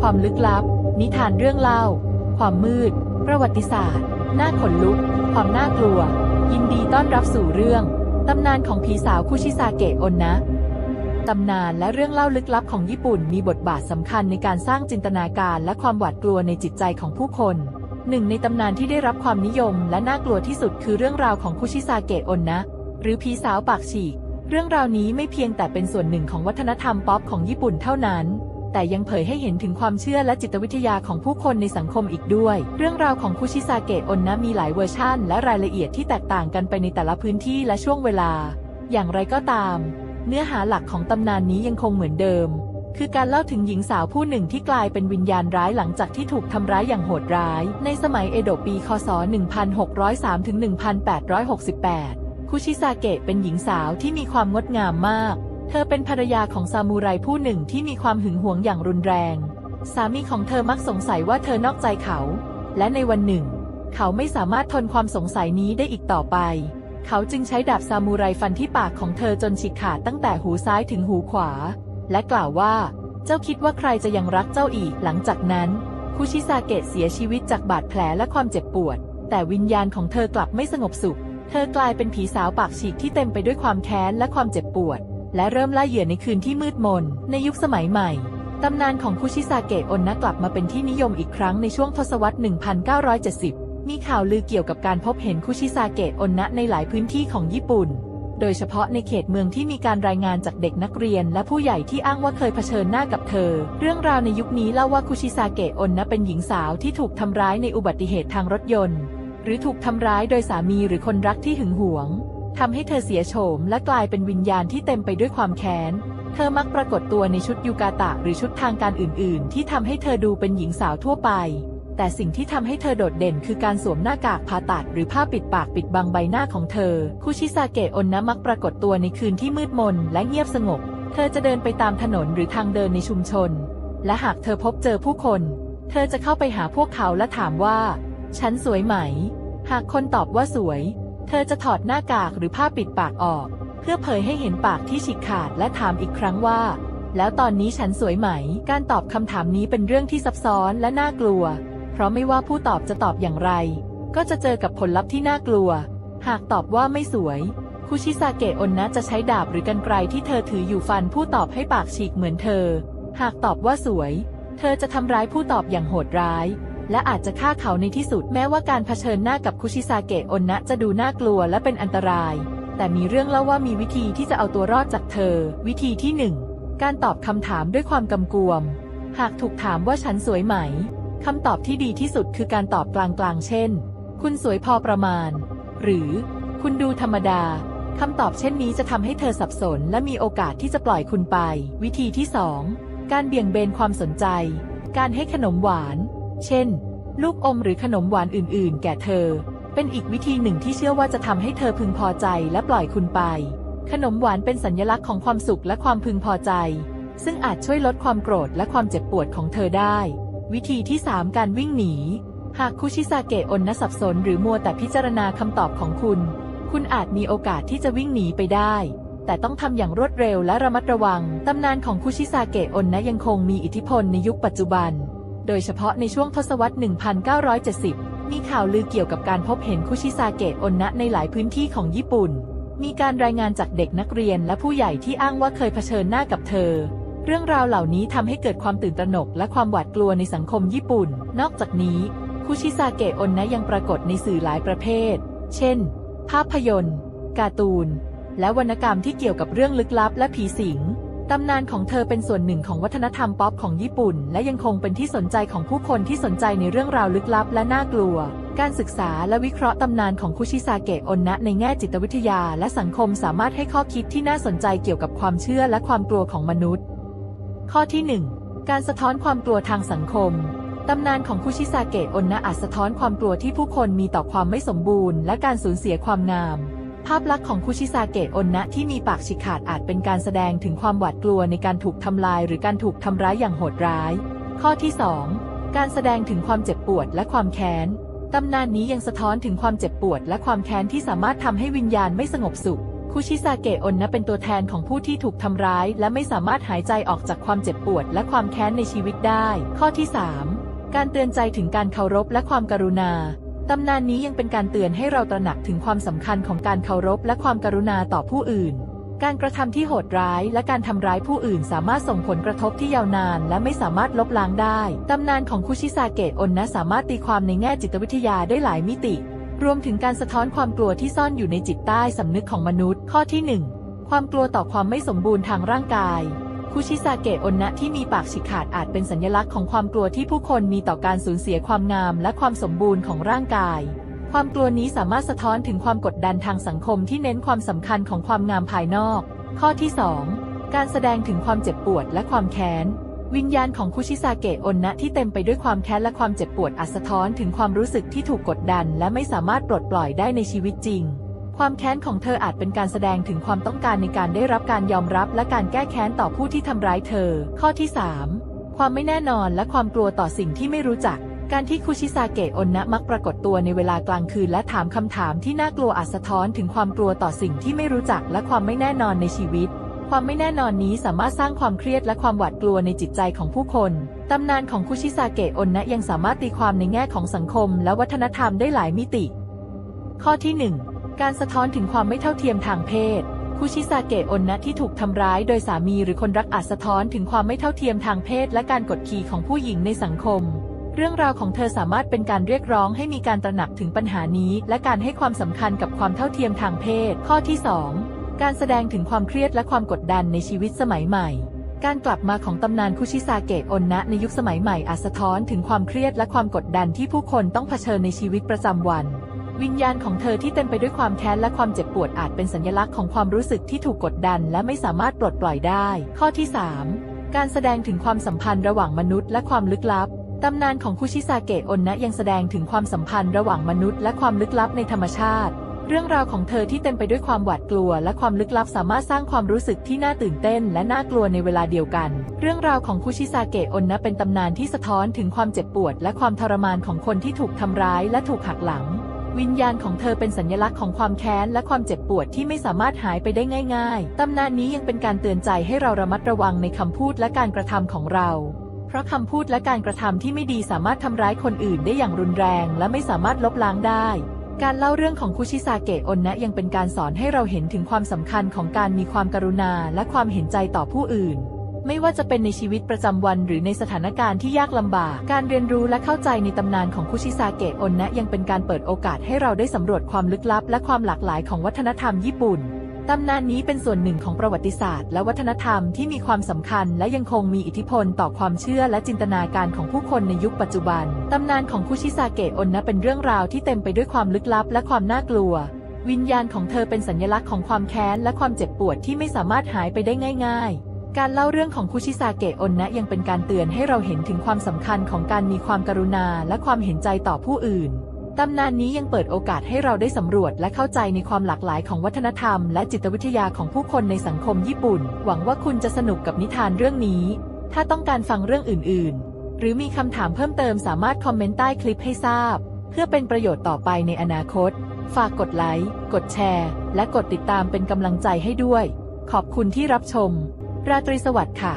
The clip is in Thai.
ความลึกลับ นิทานเรื่องเล่า ความมืด ประวัติศาสตร์ น่าขนลุก ความน่ากลัว ยินดีต้อนรับสู่เรื่อง ตำนานของผีสาวคุชิซาเกะอนนะ ตำนานและเรื่องเล่าลึกลับของญี่ปุ่นมีบทบาทสำคัญในการสร้างจินตนาการและความหวาดกลัวในจิตใจของผู้คน หนึ่งในตำนานที่ได้รับความนิยมและน่ากลัวที่สุดคือเรื่องราวของคุชิซาเกะอนนะ หรือผีสาวปากฉีกเรื่องราวนี้ไม่เพียงแต่เป็นส่วนหนึ่งของวัฒนธรรมป๊อปของญี่ปุ่นเท่านั้น แต่ยังเผยให้เห็นถึงความเชื่อและจิตวิทยาของผู้คนในสังคมอีกด้วย เรื่องราวของคุชิซาเกะอนนะมีหลายเวอร์ชั่น และรายละเอียดที่แตกต่างกันไปในแต่ละพื้นที่และช่วงเวลา อย่างไรก็ตาม เนื้อหาหลักของตำนานนี้ยังคงเหมือนเดิม คือการเล่าถึงหญิงสาวผู้หนึ่งที่กลายเป็นวิญญาณร้ายหลังจากที่ถูกทำร้ายอย่างโหดร้าย ในสมัยเอโดะปี คศ 1603-1868คุชิซาเกะเป็นหญิงสาวที่มีความงดงามมาก เธอเป็นภรรยาของซามูไรผู้หนึ่งที่มีความหึงหวงอย่างรุนแรง สามีของเธอมักสงสัยว่าเธอนอกใจเขา และในวันหนึ่ง เขาไม่สามารถทนความสงสัยนี้ได้อีกต่อไป เขาจึงใช้ดาบซามูไรฟันที่ปากของเธอจนฉีกขาดตั้งแต่หูซ้ายถึงหูขวา และกล่าวว่า เจ้าคิดว่าใครจะยังรักเจ้าอีกหลังจากนั้นคุชิซาเกะเสียชีวิตจากบาดแผลและความเจ็บปวด แต่วิญญาณของเธอกลับไม่สงบสุข เธอกลายเป็นผีสาวปากฉีกที่เต็มไปด้วยความแค้นและความเจ็บปวด และเริ่มล่าเหยื่อในคืนที่มืดมน ในยุคสมัยใหม่ ตำนานของคุชิซาเกะอนนะกลับมาเป็นที่นิยมอีกครั้งในช่วงทศวรรษ 1970 มีข่าวลือเกี่ยวกับการพบเห็นคุชิซาเกะอนนะในหลายพื้นที่ของญี่ปุ่น โดยเฉพาะในเขตเมืองที่มีการรายงานจากเด็กนักเรียน และผู้ใหญ่ที่อ้างว่าเคยเผชิญหน้ากับเธอ เรื่องราวในยุคนี้เล่าว่าคุชิซาเกะอนนะเป็นหญิงสาวที่ถูกทำร้ายในอุบัติเหตุทางรถยนต์ หรือถูกทำร้ายโดยสามีหรือคนรักที่หึงหวง ทำให้เธอเสียโฉมและกลายเป็นวิญญาณที่เต็มไปด้วยความแค้น เธอมักปรากฏตัวในชุดยูกาตะหรือชุดทางการอื่น ๆ ที่ทำให้เธอดูเป็นหญิงสาวทั่วไป แต่สิ่งที่ทำให้เธอโดดเด่นคือการสวมหน้ากากผ่าตัดหรือผ้าปิดปากปิดบังใบหน้าของเธอ คุชิซาเกะอนนะมักปรากฏตัวในคืนที่มืดมนและเงียบสงบ เธอจะเดินไปตามถนนหรือทางเดินในชุมชน และหากเธอพบเจอผู้คน เธอจะเข้าไปหาพวกเขาและถามว่า ฉันสวยไหม หากคนตอบว่าสวย เธอจะถอดหน้ากากหรือผ้าปิดปากออก เพื่อเผยให้เห็นปากที่ฉีกขาดและถามอีกครั้งว่า แล้วตอนนี้ฉันสวยไหม การตอบคำถามนี้เป็นเรื่องที่ซับซ้อนและน่ากลัว เพราะไม่ว่าผู้ตอบจะตอบอย่างไร ก็จะเจอกับผลลัพธ์ที่น่ากลัว หากตอบว่าไม่สวย คุชิซาเกะอนนะจะใช้ดาบหรือกันไกรที่เธอถืออยู่ฟันผู้ตอบให้ปากฉีกเหมือนเธอ หากตอบว่าสวย เธอจะทำร้ายผู้ตอบอย่างโหดร้าย และอาจจะฆ่าเขาในที่สุดแม้ว่าการเผชิญหน้ากับคุชิซาเกะอนนะจะดูน่ากลัวและเป็นอันตราย แต่มีเรื่องเล่าว่ามีวิธีที่จะเอาตัวรอดจากเธอ วิธีที่หนึ่งการตอบคำถามด้วยความกำกวม หากถูกถามว่าฉันสวยไหมคำตอบที่ดีที่สุดคือการตอบกลางๆ เช่น คุณสวยพอประมาณ หรือ คุณดูธรรมดาคำตอบเช่นนี้จะทำให้เธอสับสน และมีโอกาสที่จะปล่อยคุณไป วิธีที่สองการเบี่ยงเบนความสนใจ การให้ขนมหวาน เช่น ลูกอมหรือขนมหวานอื่น ๆ แก่เธอ เป็นอีกวิธีหนึ่งที่เชื่อว่าจะทำให้เธอพึงพอใจและปล่อยคุณไป ขนมหวานเป็นสัญลักษณ์ของความสุขและความพึงพอใจ ซึ่งอาจช่วยลดความโกรธและความเจ็บปวดของเธอได้ วิธีที่ 3 การวิ่งหนี หากคุชิซาเกะอนนสับสนหรือมัวแต่พิจารณาคำตอบของคุณ คุณอาจมีโอกาสที่จะวิ่งหนีไปได้แต่ต้องทำอย่างรวดเร็วและระมัดระวัง ตำนานของคุชิซาเกะอนนะยังคงมีอิทธิพลในยุคปัจจุบัน โดยเฉพาะในช่วงทศวรรษ 1970 มีข่าวลือเกี่ยวกับการพบเห็นคุชิซาเกะอนนะในหลายพื้นที่ของญี่ปุ่น มีการรายงานจากเด็กนักเรียนและผู้ใหญ่ที่อ้างว่าเคยเผชิญหน้ากับเธอ เรื่องราวเหล่านี้ทำให้เกิดความตื่นตระหนกและความหวาดกลัวในสังคมญี่ปุ่น นอกจากนี้ คุชิซาเกะอนนะยังปรากฏในสื่อหลายประเภท เช่น ภาพยนตร์ การ์ตูน และวรรณกรรมที่เกี่ยวกับเรื่องลึกลับและผีสิง ตำนานของเธอเป็นส่วนหนึ่งของวัฒนธรรมป๊อปของญี่ปุ่น และยังคงเป็นที่สนใจของผู้คนที่สนใจในเรื่องราวลึกลับและน่ากลัว การศึกษาและวิเคราะห์ตำนานของคุชิซาเกะอนนะในแง่จิตวิทยาและสังคมสามารถให้ข้อคิดที่น่าสนใจเกี่ยวกับความเชื่อและความกลัวของมนุษย์ ข้อที่ 1 การสะท้อนความกลัวทางสังคมตำนานของคุชิซาเกะอนนะอาจสะท้อนความกลัวที่ผู้คนมีต่อความไม่สมบูรณ์ และการสูญเสียความงาม ภาพลักษณ์ของคุชิซาเกะอนนะที่มีปากฉีกขาดอาจเป็นการแสดงถึงความหวาดกลัวในการถูกทำลายหรือการถูกทำร้ายอย่างโหดร้าย ข้อที่ 2 การแสดงถึงความเจ็บปวดและความแค้นตำนานนี้ยังสะท้อนถึงความเจ็บปวดและความแค้นที่สามารถทำให้วิญญาณไม่สงบสุขคุชิซาเกะอนนะเป็นตัวแทนของผู้ที่ถูกทำร้าย และไม่สามารถหายใจออกจากความเจ็บปวดและความแค้นในชีวิตได้ ข้อที่ 3 การเตือนใจถึงการเคารพและความกรุณา ตำนานนี้ยังเป็นการเตือนให้เราตระหนักถึงความสำคัญของการเคารพและความกรุณาต่อผู้อื่น การกระทำที่โหดร้ายและการทำร้ายผู้อื่นสามารถส่งผลกระทบที่ยาวนานและไม่สามารถลบล้างได้ ตำนานของคุชิซาเกะอนนะสามารถตีความในแง่จิตวิทยาได้หลายมิติ รวมถึงการสะท้อนความกลัวที่ซ่อนอยู่ในจิตใต้สำนึกของมนุษย์ ข้อที่ 1 ความกลัวต่อความไม่สมบูรณ์ทางร่างกาย คุชิซาเกะอนนะที่มีปากฉีกขาดอาจเป็นสัญลักษณ์ของความกลัวที่ผู้คนมีต่อการสูญเสียความงามและความสมบูรณ์ของร่างกาย ความกลัวนี้สามารถสะท้อนถึงความกดดันทางสังคมที่เน้นความสำคัญของความงามภายนอก ข้อที่ 2 การแสดงถึงความเจ็บปวดและความแค้น วิญญาณของคุชิซาเกะอนนะที่เต็มไปด้วยความแค้นและความเจ็บปวดอาจสะท้อนถึงความรู้สึกที่ถูกกดดัน และไม่สามารถปลดปล่อยได้ในชีวิตจริง ความแค้นของเธออาจเป็นการแสดงถึงความต้องการในการได้รับการยอมรับและการแก้แค้นต่อผู้ที่ทำร้ายเธอ ข้อที่ 3 ความไม่แน่นอนและความกลัวต่อสิ่งที่ไม่รู้จัก การที่คุชิซาเกะอนนะมักปรากฏตัวในเวลากลางคืนและถามคำถามที่น่ากลัวอาจสะท้อนถึงความกลัวต่อสิ่งที่ไม่รู้จักและความไม่แน่นอนในชีวิต ความไม่แน่นอนนี้สามารถสร้างความเครียดและความหวาดกลัวในจิตใจของผู้คนตำนานของคุชิซาเกะอนนะยังสามารถตีความในแง่ของสังคม และวัฒนธรรมได้หลายมิติ ข้อที่ 1 การสะท้อนถึงความไม่เท่าเทียมทางเพศคุชิซาเกะอนนะที่ถูกทำร้ายโดยสามีหรือคนรักอาจสะท้อนถึงความไม่เท่าเทียมทางเพศและการกดขี่ของผู้หญิงในสังคม เรื่องราวของเธอสามารถเป็นการเรียกร้องให้มีการตระหนักถึงปัญหานี้ และการให้ความสำคัญกับความเท่าเทียมทางเพศ ข้อที่ 2 การแสดงถึงความเครียดและความกดดันในชีวิตสมัยใหม่ การกลับมาของตำนานคุชิซาเกะอนนะในยุคสมัยใหม่อาจสะท้อนถึงความเครียดและความกดดันที่ผู้คนต้องเผชิญในชีวิตประจำวัน วิญญาณของเธอที่เต็มไปด้วยความแค้นและความเจ็บปวดอาจเป็นสัญลักษณ์ของความรู้สึกที่ถูกกดดันและไม่สามารถปลดปล่อยได้ ข้อที่ 3 การแสดงถึงความสัมพันธ์ระหว่างมนุษย์และความลึกลับตำนานของคุชิซาเกะอนนะยังแสดงถึงความสัมพันธ์ระหว่างมนุษย์และความลึกลับในธรรมชาติ เรื่องราวของเธอที่เต็มไปด้วยความหวาดกลัว และความลึกลับสามารถสร้างความรู้สึกที่น่าตื่นเต้น และน่ากลัวในเวลาเดียวกัน เรื่องราวของคุชิซาเกะอนนะเป็นตำนานที่สะท้อนถึงความเจ็บปวด และความทรมานของคนที่ถูกทำร้ายและถูกหักหลัง วิญญาณของเธอเป็นสัญลักษณ์ของความแค้นและความเจ็บปวดที่ไม่สามารถหายไปได้ง่าย ๆ ตำนานนี้ยังเป็นการเตือนใจให้เราระมัดระวังในคำพูดและการกระทำของเรา เพราะคำพูดและการกระทำที่ไม่ดีสามารถทำร้ายคนอื่นได้อย่างรุนแรง และไม่สามารถลบล้างได้ การเล่าเรื่องของคุชิซาเกะอนนะยังเป็นการสอนให้เราเห็นถึงความสำคัญของการมีความกรุณาและความเห็นใจต่อผู้อื่น ไม่ว่าจะเป็นในชีวิตประจำวันหรือในสถานการณ์ที่ยากลำบาก การเรียนรู้และเข้าใจในตำนานของคุชิซาเกะอนนะยังเป็นการเปิดโอกาสให้เราได้สำรวจความลึกลับ และความหลากหลายของวัฒนธรรมญี่ปุ่นตำนานนี้เป็นส่วนหนึ่งของประวัติศาสตร์ และวัฒนธรรมที่มีความสำคัญ และยังคงมีอิทธิพลต่อความเชื่อและจินตนาการของผู้คนในยุคปัจจุบัน ตำนานของคุชิซาเกะอนนะเป็นเรื่องราวที่เต็มไปด้วยความลึกลับ และความน่ากลัว วิญญาณของเธอเป็นสัญลักษณ์ของความแค้นและความเจ็บปวดที่ไม่สามารถหายไปได้ง่าย ๆ การเล่าเรื่องของคุชิซาเกะอนนะยังเป็นการเตือนให้เราเห็นถึงความสำคัญของการมีความกรุณาและความเห็นใจต่อผู้อื่น ตำนานนี้ยังเปิดโอกาสให้เราได้สำรวจและเข้าใจในความหลากหลายของวัฒนธรรมและจิตวิทยาของผู้คนในสังคมญี่ปุ่น หวังว่าคุณจะสนุกกับนิทานเรื่องนี้ ถ้าต้องการฟังเรื่องอื่น ๆ หรือมีคำถามเพิ่มเติมสามารถคอมเมนต์ใต้คลิปให้ทราบ เพื่อเป็นประโยชน์ต่อไปในอนาคต ฝากกดไลค์ กดแชร์ และกดติดตามเป็นกำลังใจให้ด้วย ขอบคุณที่รับชม ราตรีสวัสดิ์ค่ะ